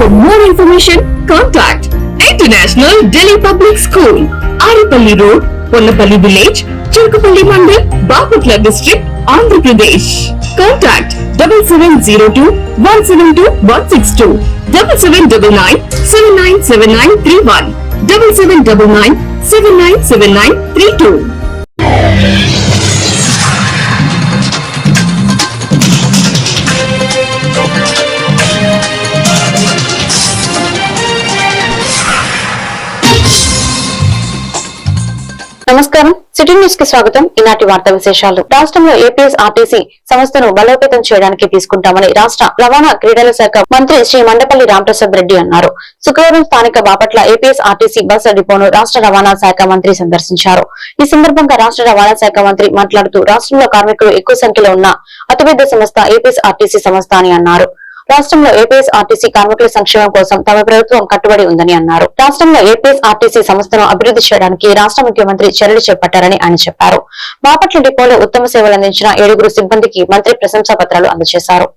For more information, contact International Delhi Public School, Aripalli Road, Ponnapalli Village, Chirkupalli Mandal, Bapatla District, Andhra Pradesh. Contact 7702 172 నమస్కారం. City న్యూస్కి స్వాగతం. ఈనాటి వార్తా విశేషాలు. రాష్ట్రంలో ఏపీఎస్ ఆర్టీసీ సంస్థను బలోపేతం చేయడానికి తీసుకుంటామని రాష్ట్ర రవాణా క్రీడల శాఖ మంత్రి శ్రీ మండపల్లి రామప్రసాద్ రెడ్డి అన్నారు. శుక్రవారం స్థానిక బాపట్ల ఏపీఎస్ ఆర్టీసీ బస్ డిపోను రాష్ట్ర రవాణా శాఖ మంత్రి సందర్శించారు. ఈ సందర్భంగా రాష్ట్ర రవాణా శాఖ మంత్రి మాట్లాడుతూ రాష్ట్రంలో కార్మికులు ఎక్కువ సంఖ్యలో ఉన్న అతిపెద్ద సంస్థ ఏపీఎస్ ఆర్టీసీ సంస్థ అని అన్నారు. రాష్ట్రంలో ఏపీఎస్ ఆర్టీసీ కార్మికుల సంక్షేమం కోసం తమ ప్రభుత్వం కట్టుబడి ఉందని అన్నారు. రాష్ట్రంలో ఏపీఎస్ ఆర్టీసీ సంస్థను అభివృద్ధి చేయడానికి రాష్ట్ర ముఖ్యమంత్రి చర్యలు చేపట్టారని ఆయన చెప్పారు. బాపట్ల డిపోలో ఉత్తమ సేవలు అందించిన ఏడుగురు సిబ్బందికి మంత్రి ప్రశంసా పత్రాలు అందజేశారు.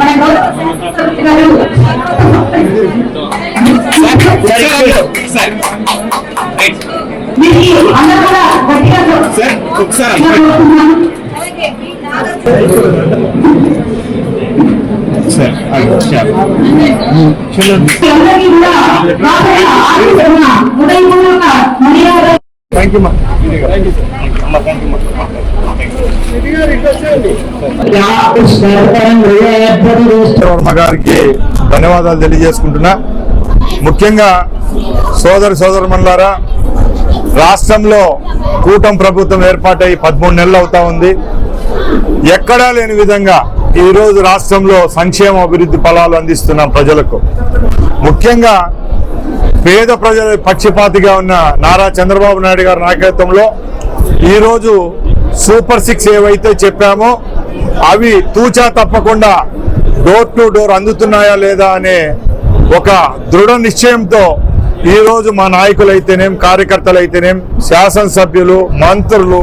మన థ్యాంక్ యూ మా థ్యాంక్ యూ అమ్మా. థ్యాంక్ యూ వర్మ గారికి ధన్యవాదాలు తెలియజేసుకుంటున్నా. ముఖ్యంగా సోదరి సోదరుమన్లారా రాష్ట్రంలో కూటం ప్రభుత్వం ఏర్పాటై పదమూడు నెలలు అవుతా ఉంది. ఎక్కడా లేని విధంగా ఈరోజు రాష్ట్రంలో సంక్షేమ అభివృద్ధి ఫలాలు అందిస్తున్నాం ప్రజలకు ముఖ్యంగా పేద ప్రజల పక్షపాతిగా ఉన్న నారా చంద్రబాబు నాయుడు గారి నాయకత్వంలో ఈరోజు సూపర్ సిక్స్ ఏవైతే చెప్పామో అవి తూచా తప్పకుండా డోర్ టు డోర్ అందుతున్నాయా లేదా అనే ఒక దృఢ నిశ్చయంతో ఈరోజు మా నాయకులైతేనేం కార్యకర్తలైతేనేం శాసనసభ్యులు మంత్రులు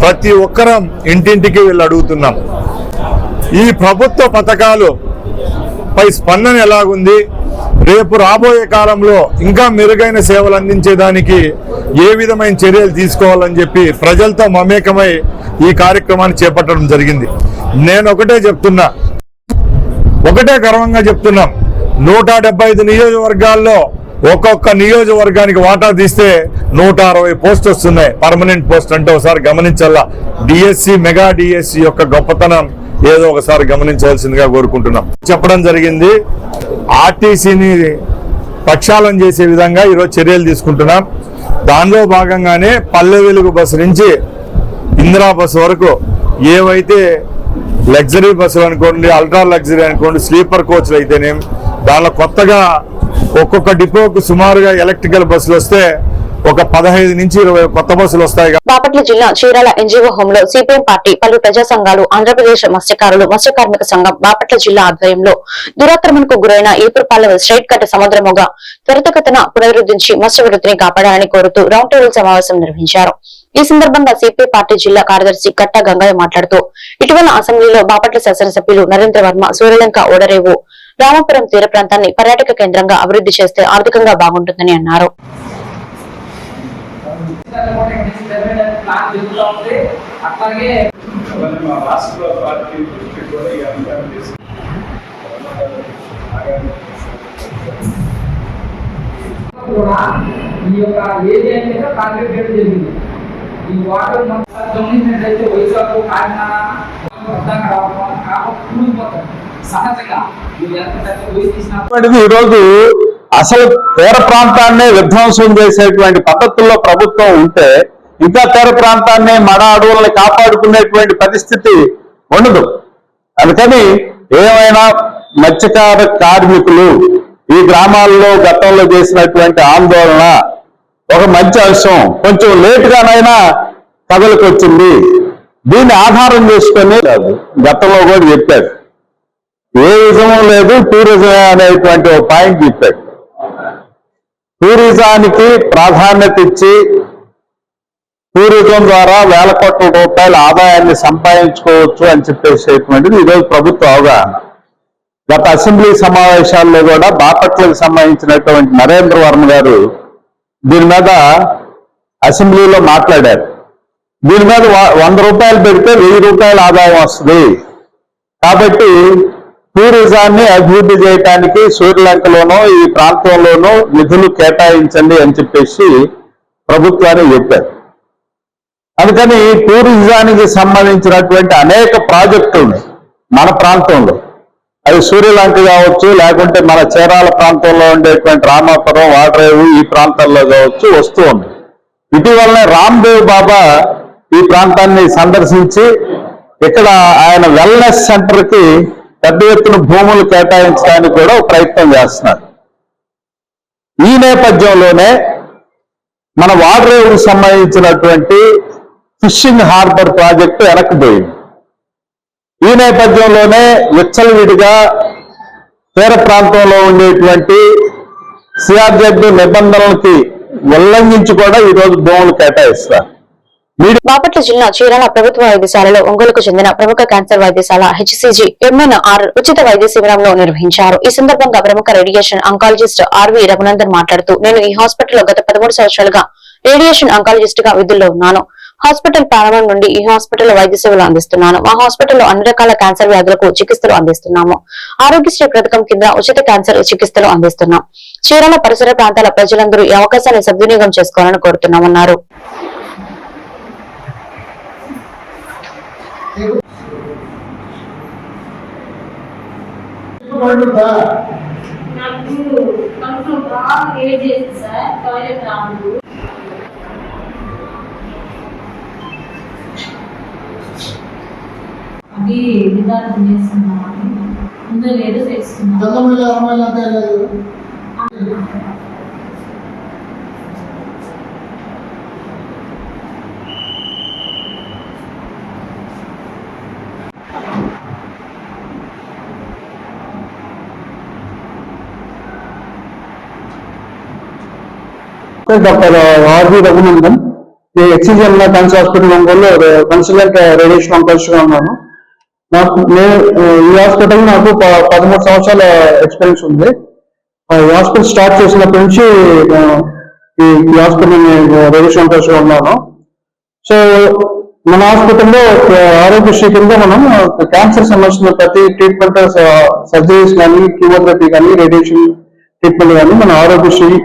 ప్రతి ఒక్కరం ఇంటింటికి వెళ్ళి అడుగుతున్నాం. ఈ ప్రభుత్వ పథకాలు పై స్పందన ఎలాగుంది? రేపు రాబోయే కాలంలో ఇంకా మెరుగైన సేవలు అందించేదానికి ఏ విధమైన చర్యలు తీసుకోవాలని చెప్పి ప్రజలతో మమేకమై ఈ కార్యక్రమాన్ని చేపట్టడం జరిగింది. నేను ఒకటే చెప్తున్నా. ఒకటే గర్వంగా చెప్తున్నాం. నూట డెబ్బై ఐదు నియోజకవర్గాల్లో ఒక్కొక్క నియోజకవర్గానికి వాటా తీస్తే నూట అరవై పోస్ట్ వస్తున్నాయి. పర్మనెంట్ పోస్ట్ అంటే ఒకసారి గమనించాలా డిఎస్సి మెగా డిఎస్సి యొక్క గొప్పతనం ఏదో ఒకసారి గమనించవలసిందిగా కోరుకుంటున్నాం. చెప్పడం జరిగింది. ఆర్టీసీని ప్రక్షాళన చేసే విధంగా ఈరోజు చర్యలు తీసుకుంటున్నాం. దానిలో భాగంగానే పల్లె వెలుగు బస్సు నుంచి ఇందిరా బస్సు వరకు ఏవైతే లగ్జరీ బస్సులు అనుకోండి అల్ట్రా లగ్జరీ అనుకోండి స్లీపర్ కోచ్లు అయితేనేం దానిలో కొత్తగా ఒక్కొక్క డిపోకు సుమారుగా ఎలక్ట్రికల్ బస్సులు వస్తే ఒక పదహైదు నుంచి ఇరవై కొత్త బస్సులు వస్తాయి బాపట్ల జిల్లా చీరాల ఎన్జీఓ హోమ్లో సిపిఎం పార్టీ పలు ప్రజా సంఘాలు ఆంధ్రప్రదేశ్ మత్స్యకారులు మత్స్య కార్మిక సంఘం బాపట్ల జిల్లా ఆధ్వర్యంలో దురాక్రమణకు గురైన ఈపురపాలెం స్ట్రైట్ కట్ సముద్రముగా త్వరితగతన పునరుద్ధరించి మత్స్య వృద్ధిని కాపాడాలని కోరుతూ రౌండ్ టేబుల్ సమావేశం నిర్వహించారు. ఈ సందర్భంగా సిపిఐ పార్టీ జిల్లా కార్యదర్శి కట్టా గంగయ్య మాట్లాడుతూ ఇటీవల అసెంబ్లీలో బాపట్ల శాసనసభ్యులు నరేంద్ర వర్మ సూర్యలంక ఓడరేవు రామాపురం తీర ప్రాంతాన్ని పర్యాటక కేంద్రంగా అభివృద్ధి చేస్తే ఆర్థికంగా బాగుంటుందని అన్నారు. కూడా ఈ యొక్క ఏరియా మీద కాన్సన్ట్రేట్ జరిగింది ఈ వాటర్ మొత్తం గమనించినట్లయితే వైజాగ్ కాకినాడ అర్థంగా రావడం కాబట్టి కూలిపోతారు సహజంగా మీరు ఈరోజు అసలు తీర ప్రాంతాన్నే విధ్వంసం చేసేటువంటి పద్ధతుల్లో ప్రభుత్వం ఉంటే ఇంకా తీర ప్రాంతాన్ని మడ అడవుల్ని కాపాడుకునేటువంటి పరిస్థితి ఉండదు. అందుకని ఏమైనా మత్స్యకార కార్మికులు ఈ గ్రామాల్లో గతంలో చేసినటువంటి ఆందోళన ఒక మంచి అంశం. కొంచెం లేటుగానైనా కథలకు వచ్చింది దీన్ని ఆధారం చేసుకొని గతంలో కూడా చెప్పారు. ఏ లేదు టూరిజం అనేటువంటి ఒక పాయింట్ చెప్పాడు. టూరిజానికి ప్రాధాన్యత ఇచ్చి టూరిజం ద్వారా వేల కోట్ల రూపాయల ఆదాయాన్ని సంపాదించుకోవచ్చు అని చెప్పేసేటువంటిది ఈరోజు ప్రభుత్వ అవగాహన. గత అసెంబ్లీ సమావేశాల్లో కూడా బాపట్లకు సంబంధించినటువంటి నరేంద్ర వర్మ గారు దీని మీద అసెంబ్లీలో మాట్లాడారు. దీని మీద వ- వంద రూపాయలు పెడితే వెయ్యి రూపాయల ఆదాయం వస్తుంది. కాబట్టి టూరిజాన్ని అభివృద్ధి చేయడానికి శ్రీలంకలోనో ఈ ప్రాంతంలోనూ నిధులు కేటాయించండి అని చెప్పేసి ప్రభుత్వాన్ని చెప్పారు. అందుకని టూరిజానికి సంబంధించినటువంటి అనేక ప్రాజెక్టులు మన ప్రాంతంలో. అవి సూర్యలంక కావచ్చు లేకుంటే మన చీరాల ప్రాంతంలో ఉండేటువంటి రామాపురం వాడరేవు ఈ ప్రాంతాల్లో కావచ్చు వస్తూ ఉంది ఇటీవలనే రామ్దేవ్ బాబా ఈ ప్రాంతాన్ని సందర్శించి ఇక్కడ ఆయన వెల్నెస్ సెంటర్కి పెద్ద ఎత్తున భూములు కేటాయించడానికి కూడా ప్రయత్నం చేస్తున్నారు. ఈ నేపథ్యంలోనే మన వాడరేవుకు సంబంధించినటువంటి ఫిషింగ్ హార్బర్ ప్రాజెక్టు వెనక్కిపోయింది ఈ నేపథ్యంలోనే విచ్చలవిడిగా తీర ప్రాంతంలో ఉండేటువంటి సిఆర్జెడ్ నిబంధనలకి ఉల్లంఘించి కూడా ఈరోజు భూములు కేటాయిస్తారు బాపట్ల జిల్లా చీరాల ప్రభుత్వ వైద్యశాలలో ఒంగోలుకు చెందిన ప్రముఖ క్యాన్సర్ వైద్యశాల హెచ్సిజి ఎంఎన్ఆర్ ఉచిత వైద్య శిబిరంలో నిర్వహించారు. ఈ సందర్భంగా ప్రముఖ రేడియేషన్ అంకాలజిస్ట్ ఆర్వి రఘునందన్ మాట్లాడుతూ నేను ఈ హాస్పిటల్లో గత పదమూడు సంవత్సరాలుగా రేడియేషన్ అంకాలజిస్ట్గా విధుల్లో ఉన్నాను. హాస్పిటల్ ప్రారంభం నుండి ఈ హాస్పిటల్లో వైద్య సేవలు అందిస్తున్నాను. మా హాస్పిటల్లో అన్ని రకాల క్యాన్సర్ వ్యాధులకు చికిత్సలు అందిస్తున్నాము. ఆరోగ్యశ్రీ పథకం కింద ఉచిత క్యాన్సర్ చికిత్సలు అందిస్తున్నాం. చీరాల పరిసర ప్రాంతాల ప్రజలందరూ ఈ అవకాశాన్ని సద్వినియోగం చేసుకోవాలని కోరుతున్నామన్నారు. నాకు కడుపులో బాగా వేడి చేసింది సార్ టాయిలెట్ రాముడు అది నిదానం చేస్తున్నామని ముందు లేదు తెలుసుకున్నాం తెల్లమల్లి డాక్టర్ ఆర్వి రఘునందన్ నేను excision cancer hospital Ongole consultant radiation ఆంకాలజిస్ట్గా ఉన్నాను. నాకు నేను ఈ హాస్పిటల్ నాకు పదమూడు సంవత్సరాల ఎక్స్పీరియన్స్ ఉంది. ఈ హాస్పిటల్ స్టార్ట్ చేసినప్పటి నుంచి ఈ హాస్పిటల్ రేడియేషన్ ఆంకాలజిస్ట్గా ఉన్నాను. సో మన హాస్పిటల్లో ఆరోగ్యశ్రీ కింద మనం క్యాన్సర్ సంబంధించిన ప్రతి ట్రీట్మెంట్ సర్జరీస్ కానీ కీమోథెరపీ కానీ రేడియేషన్ ట్రీట్మెంట్ కానీ మన ఆరోగ్యశ్రీ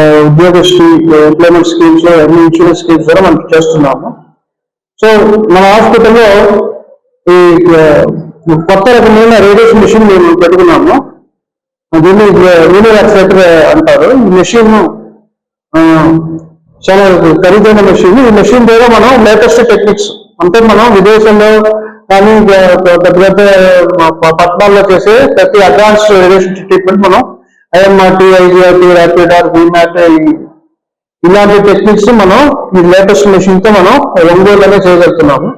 ఉద్యోగశ్రీ ఎంప్లాయ్మెంట్ స్కీమ్స్ అన్ని ఇన్సూరెన్స్ స్కీమ్స్ ద్వారా మనం చేస్తున్నాము. సో మన హాస్పిటల్లో ఈ కొత్త రకమైన రేడియేషన్ మిషన్ మేము పెట్టుకున్నాము. దీన్ని యూనియన్ యాక్సిలేటర్ అంటారు. ఈ మెషిన్ చాలా ఖరీదైన మెషిన్. ఈ మెషిన్ ద్వారా మనం లేటెస్ట్ టెక్నిక్స్ అంటే మనం విదేశంలో కానీ పెద్ద పెద్ద ప- పట్టణాల్లో చేసే ప్రతి అడ్వాన్స్డ్ రేడియేషన్ ట్రీట్మెంట్ మనం IMRT IGRT rapid arc VMAT ఇలాంటి టెక్నిక్స్ మనం ఈ లేటెస్ట్ మెషిన్తో మనం ఒంగోలులోనే చేయగలుగుతున్నాము.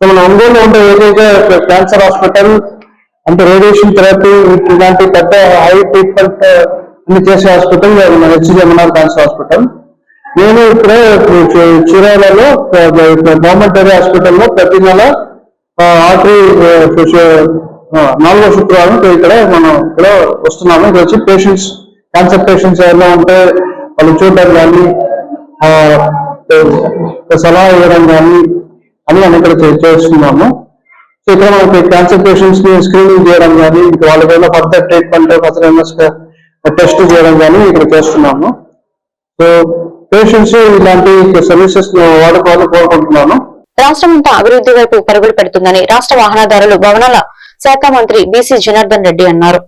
సో మనం ఒంగోలులో ఉండే ఏదైతే క్యాన్సర్ హాస్పిటల్ అంటే రేడియేషన్ థెరపీ ఇలాంటి పెద్ద హై ట్రీట్మెంట్ అన్ని చేసే హాస్పిటల్ మన హెచ్జిఎంఆర్ క్యాన్సర్ హాస్పిటల్ నేను ఇప్పుడే చిరాలలో గవర్నమెంట్ హాస్పిటల్లో ప్రతి నెల ఆర్టరీ నాలుగో శుక్రవారం ఇక్కడ మనం ఇక్కడ వస్తున్నాము. ఇక్కడ వచ్చి పేషెంట్స్ క్యాన్సర్ పేషెంట్స్ ఎవరైనా ఉంటే వాళ్ళు చూడడం కానీ సలహా ఇవ్వడం కానీ అని మనం ఇక్కడ చేస్తున్నాము. సో ఇక్కడ మనకి క్యాన్సర్ పేషెంట్స్ని స్క్రీనింగ్ చేయడం కానీ ఇంకా ఏమైనా ఫర్దర్ ట్రీట్మెంట్ ఫర్దర్ టెస్ట్ చేయడం కానీ ఇక్కడ చేస్తున్నాము. సో పేషెంట్స్ ఇలాంటి సర్వీసెస్ వాడుకోవాలని కోరుకుంటున్నాను. రాష్ట్రం అంతా అభివృద్ధి వైపు పరుగులు పెడుతుందని రాష్ట్ర వాహనదారులు భవనాల శాఖ మంత్రి బీసీ జనార్దన్ రెడ్డి అన్నారు.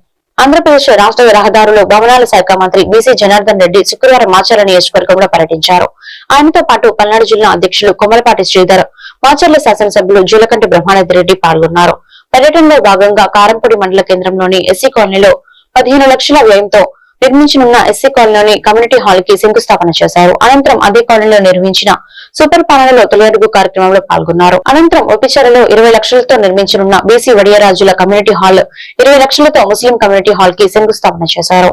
ఆంధ్రప్రదేశ్ రాష్ట్ర రహదారులు భవనాల శాఖ మంత్రి బీసీ జనార్దన్ రెడ్డి శుక్రవారం మాచర్ల నియోజకవర్గంలో పర్యటించారు. ఆయనతో పాటు పల్నాడు జిల్లా అధ్యక్షులు కొమలపాటి శ్రీధర్ మాచర్ల శాసనసభ్యులు జూలకంటి బ్రహ్మానంద రెడ్డి పాల్గొన్నారు. పర్యటనలో భాగంగా కారంపూడి మండల కేంద్రంలోని ఎస్సీ కాలనీలో పదిహేను లక్షల వ్యయంతో నిర్మించనున్న ఎస్సీ కాలనీలోని కమ్యూనిటీ హాల్కి శంకుస్థాపన చేశారు. అనంతరం అదే కాలనీలో నిర్మించిన సూపర్ పాలనలో తొలి కార్యక్రమంలో పాల్గొన్నారు. అనంతరం ఒపిచెరలో ఇరవై లక్షలతో నిర్మించనున్న బీసీ వడియరాజుల కమ్యూనిటీ హాల్ ఇరవై లక్షలతో ముస్లిం కమ్యూనిటీ హాల్కి శంకుస్థాపన చేశారు.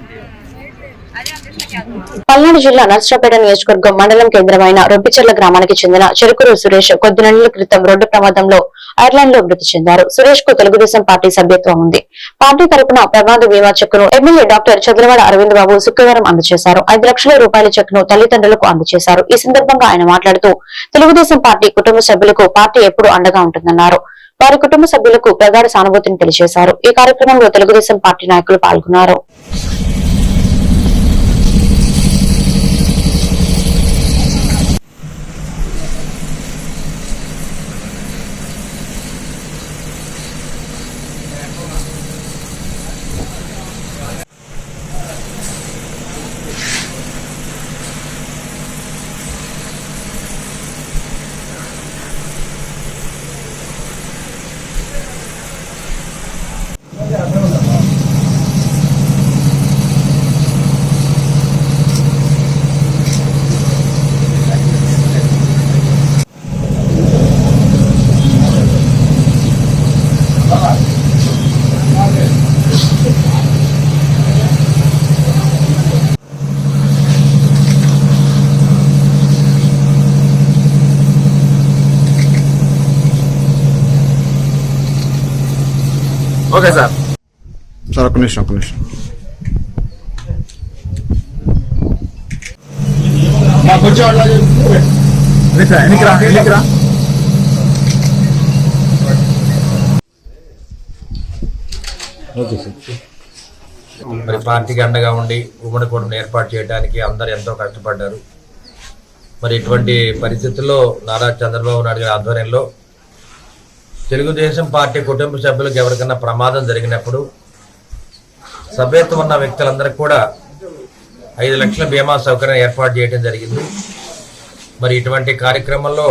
పల్నాడు జిల్లా నర్సరాపేట నియోజకవర్గం మండలం కేంద్రమైన రొబ్బిచెర్ల గ్రామానికి చెందిన చెరుకురు సురేష్ కొద్ది నెలల క్రితం రోడ్డు ప్రమాదంలో ఐర్లాండ్లో మృతి చెందారు. సురేష్కు తెలుగుదేశం పార్టీ సభ్యత్వం ఉంది. పార్టీ తరపున ప్రమాద బీమా చెక్కును ఎమ్మెల్యే డాక్టర్ చంద్రవాడ అరవింద్ బాబు శుక్రవారం అందజేశారు. ఐదు లక్షల రూపాయల చెక్కును తల్లిదండ్రులకు అందజేశారు. ఈ సందర్భంగా ఆయన మాట్లాడుతూ తెలుగుదేశం పార్టీ కుటుంబ సభ్యులకు పార్టీ ఎప్పుడు అండగా ఉంటుందన్నారు. వారి కుటుంబ సభ్యులకు ప్రగాఢ సానుభూతిని తెలియజేశారు. ఈ కార్యక్రమంలో తెలుగుదేశం పార్టీ నాయకులు పాల్గొన్నారు. Okay sir. సార్ ఒక్క నిమిషం ఒక్క నిమిషం. మరి పార్టీకి అండగా ఉండి ఉమ్మడి కూటమిని ఏర్పాటు చేయడానికి అందరు ఎంతో కష్టపడ్డారు. మరి ఇటువంటి పరిస్థితుల్లో నారా చంద్రబాబు నాయుడు గారి ఆధ్వర్యంలో తెలుగుదేశం పార్టీ కుటుంబ సభ్యులకు ఎవరికైనా ప్రమాదం జరిగినప్పుడు సభ్యత్వం ఉన్న వ్యక్తులందరికీ కూడా ఐదు లక్షల బీమా సౌకర్యం ఏర్పాటు చేయడం జరిగింది. మరి ఇటువంటి కార్యక్రమంలో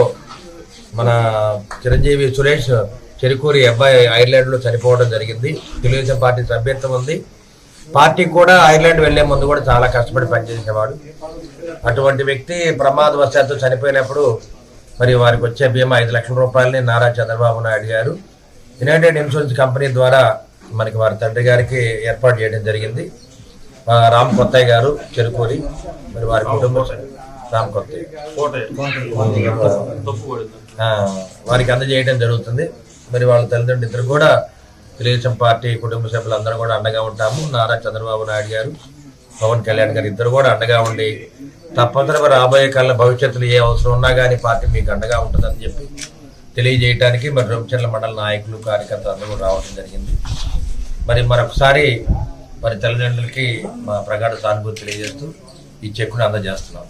మన చిరంజీవి సురేష్ చెరుకూరి అబ్బాయి ఐర్లాండ్లో చనిపోవడం జరిగింది. తెలుగుదేశం పార్టీ సభ్యత్వం ఉంది. పార్టీ కూడా ఐర్లాండ్ వెళ్ళే ముందు కూడా చాలా కష్టపడి పనిచేసేవాడు. అటువంటి వ్యక్తి ప్రమాదవశాత్తు చనిపోయినప్పుడు మరి వారికి వచ్చే బీమా ఐదు లక్షల రూపాయలని నారా చంద్రబాబు నాయుడు గారు. యునైటెడ్ ఇన్సూరెన్స్ కంపెనీ ద్వారా మనకి వారి తండ్రి గారికి ఏర్పాటు చేయడం జరిగింది. రామ్ కొత్తయ్య గారు చెరుకూరి మరి వారి కుటుంబం రామ్ కొత్తయ్య. వారికి అందజేయడం జరుగుతుంది. మరి వాళ్ళ తల్లిదండ్రులు ఇద్దరు కూడా తెలుగుదేశం పార్టీ కుటుంబ సభ్యులందరూ కూడా అండగా ఉంటాము. నారా చంద్రబాబు నాయుడు గారు. పవన్ కళ్యాణ్ గారు ఇద్దరు కూడా అండగా ఉండి తప్పనిసరిగా రాబోయే కాలంలో భవిష్యత్తులో ఏ అవసరం ఉన్నా కానీ పార్టీ మీకు అండగా ఉంటుందని చెప్పి తెలియజేయడానికి మరి రొంచర్ల మండల నాయకులు కార్యకర్తలు అందరూ రావడం జరిగింది. మరి మరొకసారి మరి తల్లిదండ్రులకి మా ప్రగాఢ సానుభూతి తెలియజేస్తూ ఈ చెక్కును అందజేస్తున్నాం.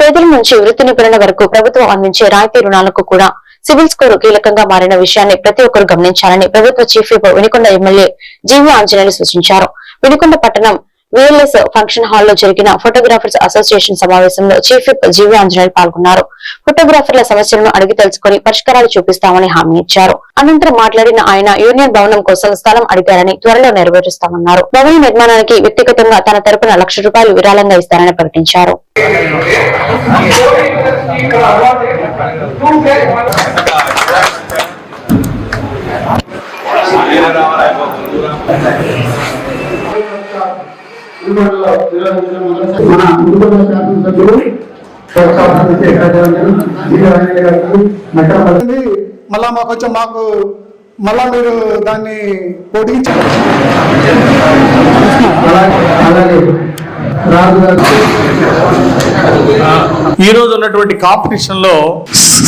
పేదల నుంచి వృత్తి నిపుణుల వరకు ప్రభుత్వం అందించే రాయితీ రుణాలకు కూడా సివిల్ స్కోర్ కీలకంగా మారిన విషయాన్ని ప్రతి ఒక్కరు గమనించాలని ప్రభుత్వ chief whip Vinukonda MLA GV Anjaneyulu సూచించారు. వినుకొండ పట్టణం విఎల్ఎస్ ఫంక్షన్ హాల్లో జరిగిన ఫోటోగ్రాఫర్స్ అసోసియేషన్ సమావేశంలో చీఫ్ విప్ జీవి ఆంజనేయులు పాల్గొన్నారు. ఫోటోగ్రాఫర్ల సమస్యలను అడిగి తెలుసుకుని పరిష్కారాలు చూపిస్తామని హామీ ఇచ్చారు. అనంతరం మాట్లాడిన ఆయన యూనియన్ భవనం కోసం స్థలం అడిగారని త్వరలో నెరవేరుస్తామన్నారు. భవన నిర్మాణానికి వ్యక్తిగతంగా తన తరపున లక్ష రూపాయలు విరాళంగా ఇస్తారని ప్రకటించారు. మన శాసనసభ్యులు మళ్ళా మాకు కొంచెం మాకు మళ్ళా మీరు దాన్ని పొడిగించి అలాగే రాజు గారు. ఈ రోజు ఉన్నటువంటి కాంపిటీషన్లో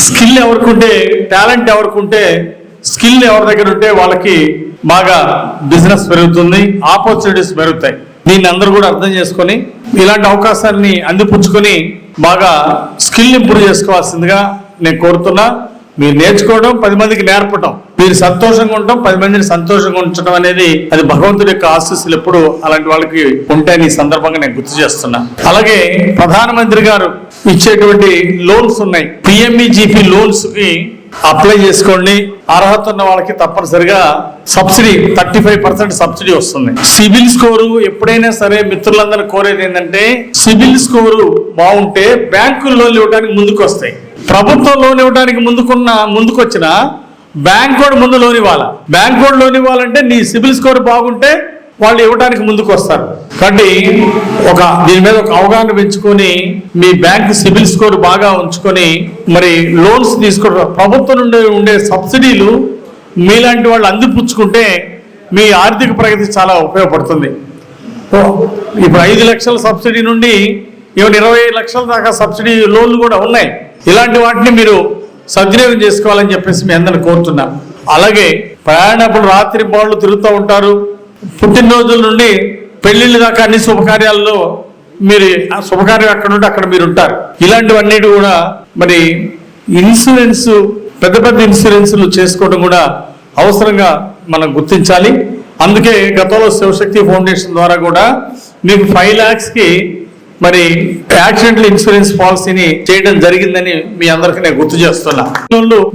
స్కిల్ ఎవరికుంటే టాలెంట్ ఎవరికుంటే స్కిల్ ఎవరి దగ్గర ఉంటే వాళ్ళకి బాగా బిజినెస్ పెరుగుతుంది ఆపర్చునిటీస్ పెరుగుతాయి. దీన్ని అందరూ కూడా అర్థం చేసుకొని ఇలాంటి అవకాశాన్ని అందిపుచ్చుకొని బాగా స్కిల్ ఇంప్రూవ్ చేసుకోవాల్సిందిగా నేను కోరుతున్నా. మీరు నేర్చుకోవడం పది మందికి నేర్పడం మీరు సంతోషంగా ఉండటం పది మందిని సంతోషంగా ఉంచడం అనేది అది భగవంతుడి యొక్క ఆశీస్సులు ఎప్పుడు అలాంటి వాళ్ళకి ఉంటాయని ఈ సందర్భంగా నేను గుర్తు చేస్తున్నా. అలాగే ప్రధానమంత్రి గారు ఇచ్చేటువంటి లోన్స్ ఉన్నాయి. పిఎంఈజీపీ లోన్స్కి అప్లై చేసుకోండి. అర్హత ఉన్న వాళ్ళకి తప్పనిసరిగా subsidy thirty five percent subsidy వస్తుంది. సిబిల్ స్కోరు ఎప్పుడైనా సరే మిత్రులందరూ కోరేది ఏంటంటే సిబిల్ స్కోరు బాగుంటే బ్యాంకులు లోన్లు ఇవ్వడానికి ముందుకు వస్తాయి ప్రభుత్వం లోన్ ఇవ్వడానికి ముందుకున్న ముందుకొచ్చిన బ్యాంక్ కూడా ముందు లోన్ ఇవ్వాలి? బ్యాంక్ కూడా లోన్ ఇవ్వాలంటే నీ సిబిల్ స్కోర్ బాగుంటే వాళ్ళు ఇవ్వడానికి ముందుకు వస్తారు. కాబట్టి ఒక దీని మీద ఒక అవగాహన పెంచుకొని మీ బ్యాంక్ సిబిల్ స్కోర్ బాగా ఉంచుకొని మరి లోన్స్ తీసుకోవడం ప్రభుత్వం నుండి ఉండే సబ్సిడీలు మీలాంటి వాళ్ళు అందిపుచ్చుకుంటే మీ ఆర్థిక ప్రగతి చాలా ఉపయోగపడుతుంది. ఇప్పుడు ఐదు లక్షల సబ్సిడీ నుండి ఈవెన్ ఇరవై లక్షల దాకా సబ్సిడీ లోన్లు కూడా ఉన్నాయి. ఇలాంటి వాటిని మీరు సద్వినియోగం చేసుకోవాలని చెప్పేసి మీ అందరిని కోరుతున్నా. అలాగే ప్రయాణప్పుడు రాత్రి బాళ్ళు తిరుగుతూ ఉంటారు. పుట్టినరోజుల నుండి పెళ్ళిళ్ళ దాకా అన్ని శుభకార్యాల్లో మీరు ఆ శుభకార్యం ఎక్కడ ఉంటే అక్కడ మీరు ఉంటారు. ఇలాంటివన్నీ కూడా మరి ఇన్సూరెన్స్ పెద్ద పెద్ద ఇన్సూరెన్స్లు చేసుకోవడం కూడా అవసరంగా మనం గుర్తించాలి. అందుకే గతంలో శివశక్తి ఫౌండేషన్ ద్వారా కూడా మీకు ఫైవ్ ల్యాక్స్కి మరి యాక్సిడెంటల్ ఇన్సూరెన్స్ పాలసీని చేయడం జరిగిందని మీ అందరికీ నేను గుర్తు చేస్తున్నా.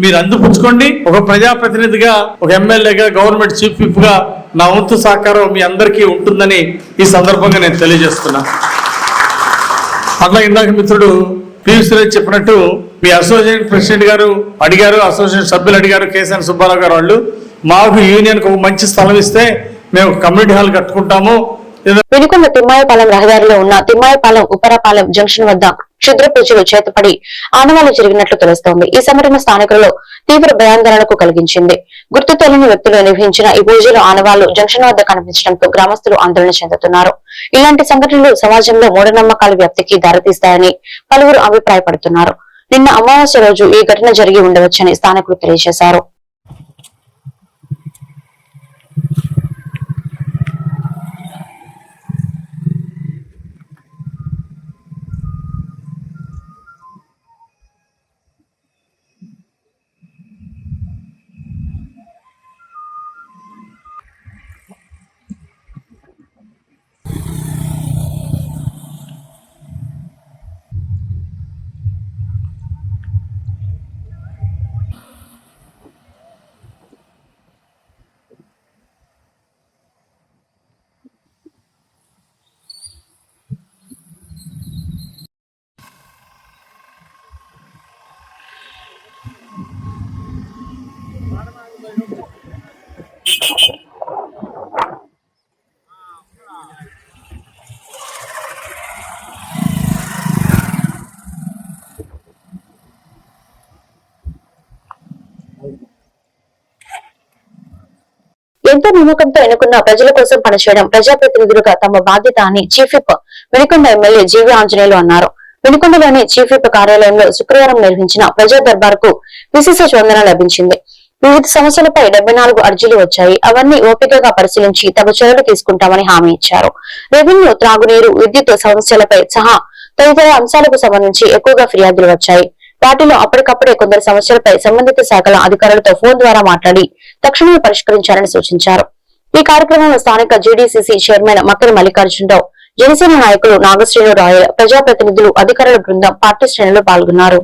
మీరు అందిపుచ్చుకోండి. ఒక ప్రజాప్రతినిధిగా ఒక ఎమ్మెల్యేగా గవర్నమెంట్ చీఫ్ విప్గా నా వంతు సహకారం మీ అందరికీ ఉంటుందని ఈ సందర్భంగా నేను తెలియజేస్తున్నా. అట్లా ఇందాక మిత్రుడు పీయూష్ సురేష్ చెప్పినట్టు మీ అసోసియేషన్ ప్రెసిడెంట్ గారు అడిగారు అసోసియేషన్ సభ్యులు అడిగారు కేసీఆర్ సుబ్బారావు గారు వాళ్ళు మాకు యూనియన్ ఒక మంచి స్థలం ఇస్తే మేము కమ్యూనిటీ హాల్ కట్టుకుంటాము. వెనుకొండ తిమ్మాయపాలెం రహదారిలో ఉన్న తిమ్మాయపాలెం ఉపరపాలెం జంక్షన్ వద్ద క్షుద్ర పూజలు చేతపడి ఆనవాళ్ళు జరిగినట్లు తెలుస్తోంది. ఈ సంఘటన స్థానికులలో తీవ్ర భయాందోళనకు కలిగించింది. గుర్తు తెలియని వ్యక్తులు నిర్వహించిన ఈ పూజలు ఆనవాళ్ళు జంక్షన్ వద్ద కనిపించడంతో గ్రామస్తులు ఆందోళన చెందుతున్నారు. ఇలాంటి సంఘటనలు సమాజంలో మూఢనమ్మకాల వ్యాప్తికి దారితీస్తాయని పలువురు అభిప్రాయపడుతున్నారు. నిన్న అమావాస్య రోజు ఈ ఘటన జరిగి ఉండవచ్చని స్థానికులు తెలియజేశారు. ఎంతో నమ్మకంతో ఎన్నుకున్న ప్రజల కోసం పనిచేయడం ప్రజాప్రతినిధులుగా తమ బాధ్యత అని chief whip Vinukonda MLA GV Anjaneyulu అన్నారు. వినుకొండలోని చీఫ్ విప్ కార్యాలయంలో శుక్రవారం నిర్వహించిన ప్రజా దర్బార్కు విశేష స్పందన లభించింది. వివిధ సమస్యలపై డెబ్బై నాలుగు అర్జీలు వచ్చాయి. అవన్నీ ఓపికగా పరిశీలించి తమ చర్యలు తీసుకుంటామని హామీ ఇచ్చారు. రెవెన్యూ త్రాగునీరు విద్యుత్ సమస్యలపై సహా తదితర అంశాలకు సంబంధించి ఎక్కువగా ఫిర్యాదులు వచ్చాయి. వాటిలో అప్పటికప్పుడే కొందరు సమస్యలపై సంబంధిత శాఖల అధికారులతో ఫోన్ ద్వారా మాట్లాడి తక్షణమే పరిష్కరించాలని సూచించారు. ఈ కార్యక్రమంలో స్థానిక జీడీసీసీ చైర్మన్ మక్కల మల్లికార్జునరావు జనసేన నాయకులు నాగశ్రీను రాయల్ ప్రజాప్రతినిధులు అధికారుల బృందం పార్టీ శ్రేణులు పాల్గొన్నారు.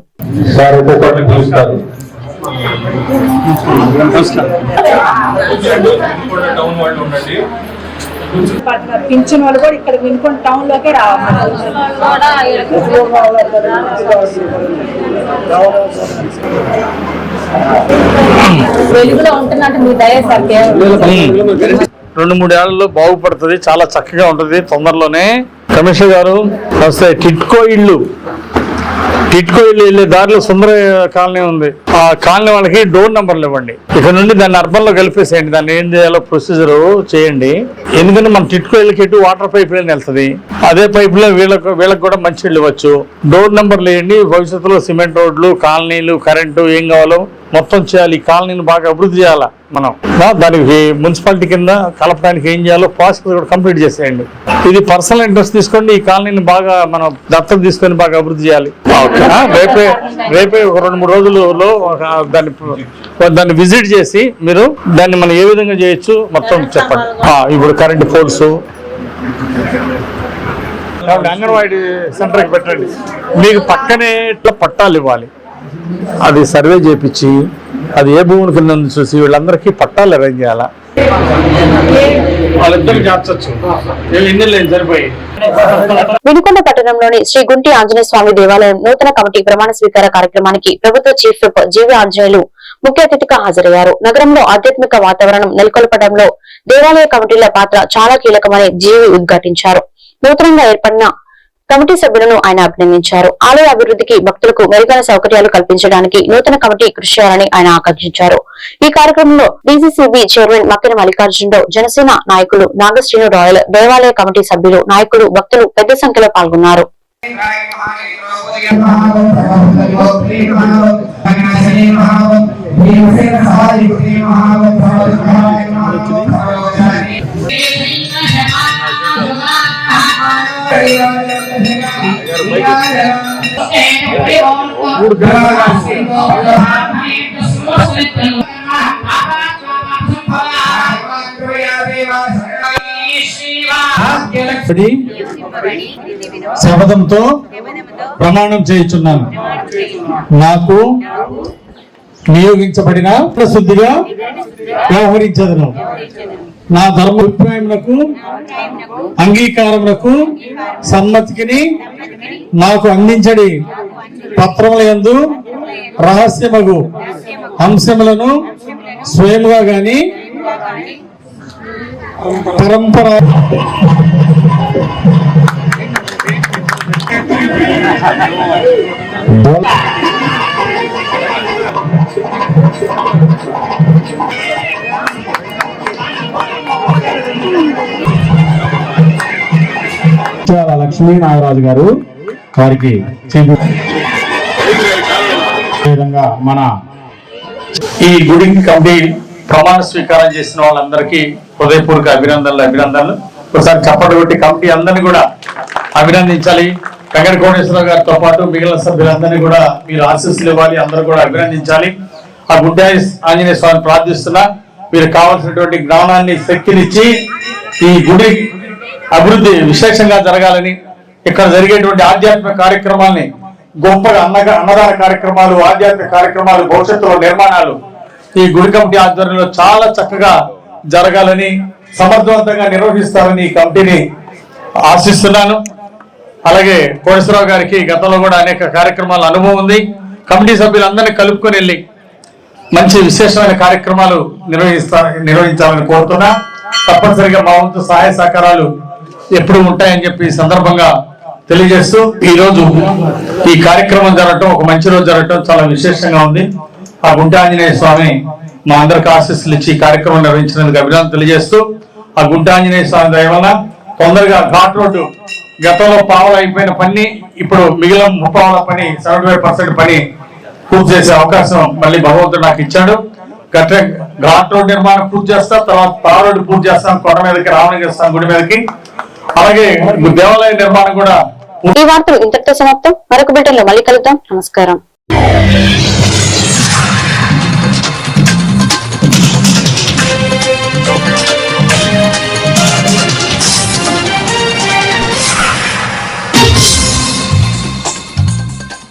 పింఛన్ వాళ్ళు కూడా ఇక్కడ వినుకొని టౌన్ లోకే వెలుగులో ఉంటున్నట్టు మీ దయ సార్ రెండు మూడు ఏళ్ళలో బాగుపడుతుంది చాలా చక్కగా ఉంటుంది తొందరలోనే. కమిషనర్ గారు వస్తే టిట్కో ఇళ్ళు. టిట్కో ఇళ్ళు వెళ్ళే దారిలో సుందర కాలనీ ఉంది. కాలనీ వాళ్ళకి డోర్ నంబర్లు ఇవ్వండి. ఇక్కడ నుండి దాన్ని అర్బన్లో కలిపేసేయండి. దాన్ని ఏం చేయాలో ప్రొసీజర్ చేయండి. ఎందుకంటే మన టిట్కో ఇళ్ళకి ఎటు వాటర్ పైప్ లైన్ వెళ్తుంది అదే పైప్లో వీళ్ళకు వీళ్ళకి కూడా మంచి ఇవ్వచ్చు. డోర్ నంబర్లు వేయండి. భవిష్యత్తులో సిమెంట్ రోడ్లు కాలనీలు కరెంటు ఏం కావాలో మొత్తం చేయాలి. ఈ కాలనీని బాగా అభివృద్ధి చేయాలా మనం? దానికి మున్సిపాలిటీ కింద కలపడానికి ఏం చేయాలో ప్రాసెస్ కూడా కంప్లీట్ చేసేయండి. ఇది పర్సనల్ ఇంట్రెస్ట్ తీసుకోండి. ఈ కాలనీని బాగా మనం దత్తత తీసుకొని బాగా అభివృద్ధి చేయాలి. రేపే రేపే ఒక రెండు మూడు రోజులలో దాన్ని దాన్ని విజిట్ చేసి మీరు దాన్ని మనం ఏ విధంగా చేయొచ్చు మొత్తం చెప్పండి. ఆ, ఇప్పుడు కరెంట్ పోల్స్. కాబట్టి అంగన్వాడీ సెంటర్కి పెట్టండి. మీకు పక్కనే ఇట్లా పట్టాలు ఇవ్వాలి. అది సర్వే చేపించి అది ఏ భూముల కింద చూసి వీళ్ళందరికీ పట్టాలు అరేంజ్ చేయాలా. వాళ్ళిద్దరు చేర్చచ్చు సరిపోయి వినుకొండ పట్టణంలోని శ్రీ గుంటి ఆంజనేయ స్వామి దేవాలయం నూతన కమిటీ ప్రమాణ స్వీకార కార్యక్రమానికి ప్రభుత్వ చీఫ్ విప్ జీవి ఆంజనేయులు ముఖ్య అతిథిగా హాజరయ్యారు. నగరంలో ఆధ్యాత్మిక వాతావరణం నెలకొల్పడంలో దేవాలయ కమిటీల పాత్ర చాలా కీలకమని జీవి ఉద్ఘాటించారు. నూతనంగా ఏర్పడిన కమిటీ సభ్యులను ఆయన అభినందించారు. ఆలయ అభివృద్ధికి భక్తులకు మెరుగైన సౌకర్యాలు కల్పించడానికి నూతన కమిటీ కృషి చేయాలని ఆయన ఆకాంక్షించారు. ఈ కార్యక్రమంలో డీసీసీబీ చైర్మన్ మక్కిన మల్లికార్జునరావు జనసేన నాయకులు నాగశ్రీను రాయల్ దేవాలయ కమిటీ సభ్యులు నాయకులు భక్తులు పెద్ద సంఖ్యలో పాల్గొన్నారు. శపథంతో ప్రమాణం చేయించున్నాను. నాకు నియోగించబడిన ప్రసిద్ధిగా వ్యవహరించదను. నా ధర్మ అభిప్రాయములకు అంగీకారములకు సమ్మతికిని నాకు అందించడి పత్రముల యందు రహస్యమగు అంశములను స్వయముగా గాని పరంపర లక్ష్మీ నాగరాజు గారు. వారికి విధంగా మన ఈ గుడి కమిటీ ప్రమాణ స్వీకారం చేసిన వాళ్ళందరికీ హృదయపూర్వక అభినందనలు అభినందనలు. ఒకసారి చప్పటి కొట్టి కమిటీ అందరినీ కూడా అభినందించాలి. వెంకట కోటేశ్వరరావు గారితో పాటు మిగిలిన సభ్యులందరినీ కూడా మీరు ఆశీస్సులు ఇవ్వాలి అందరూ కూడా అభినందించాలి. ఆ గుడ్డాయి ఆంజనేయ స్వామిని ప్రార్థిస్తున్నా మీరు కావాల్సినటువంటి జ్ఞానాన్ని శక్తినిచ్చి ఈ గుడి అభివృద్ధి విశేషంగా జరగాలని ఇక్కడ జరిగేటువంటి ఆధ్యాత్మిక కార్యక్రమాల్ని గొప్పగా అన్నగా అన్నదాన కార్యక్రమాలు ఆధ్యాత్మిక కార్యక్రమాలు భవిష్యత్తులో నిర్మాణాలు ఈ గుడి కమిటీ ఆధ్వర్యంలో చాలా చక్కగా జరగాలని సమర్థవంతంగా నిర్వహిస్తారని ఈ కమిటీని ఆశిస్తున్నాను. అలాగే కోటేశ్వరరావు గారికి గతంలో కూడా అనేక కార్యక్రమాల అనుభవం ఉంది. కమిటీ సభ్యులందరినీ కలుపుకొని వెళ్ళి మంచి విశేషమైన కార్యక్రమాలు నిర్వహిస్తా నిర్వహించాలని కోరుతున్నా. తప్పనిసరిగా మా వంతు సహాయ సహకారాలు ఎప్పుడు ఉంటాయని చెప్పి సందర్భంగా తెలియజేస్తూ ఈ రోజు ఈ కార్యక్రమం జరగటం ఒక మంచి రోజు జరగటం చాలా విశేషంగా ఉంది. ఆ గుంట ఆంజనేయ స్వామి మా అందరికి ఆశీస్సులు ఇచ్చి ఈ కార్యక్రమం నిర్వహించినందుకు అభినందన తెలియజేస్తూ ఆ గుంట ఆంజనేయ స్వామి దయ వల్ల తొందరగా ఘాట్ రోడ్డు గతంలో పావులు అయిపోయిన పని ఇప్పుడు మిగిలిన ముప్పావుల పని సెవెంటీ ఫైవ్ పర్సెంట్ పని పూర్తి చేసే అవకాశం మళ్ళీ భగవంతుడు నాకు ఇచ్చాడు. గట్ర ఘాట్ రోడ్ నిర్మాణం పూర్తి చేస్తా తర్వాత పావు రోడ్డు పూర్తి చేస్తాం కొండ మీదకి రావణగిరి గుడి మీదకి. అలాగే దేవాలయ నిర్మాణం కూడా ఈ వార్తలు ఇంతటితో సమాప్తం. మరొక బిడ్డలో మళ్ళీ కలుద్దాం. నమస్కారం.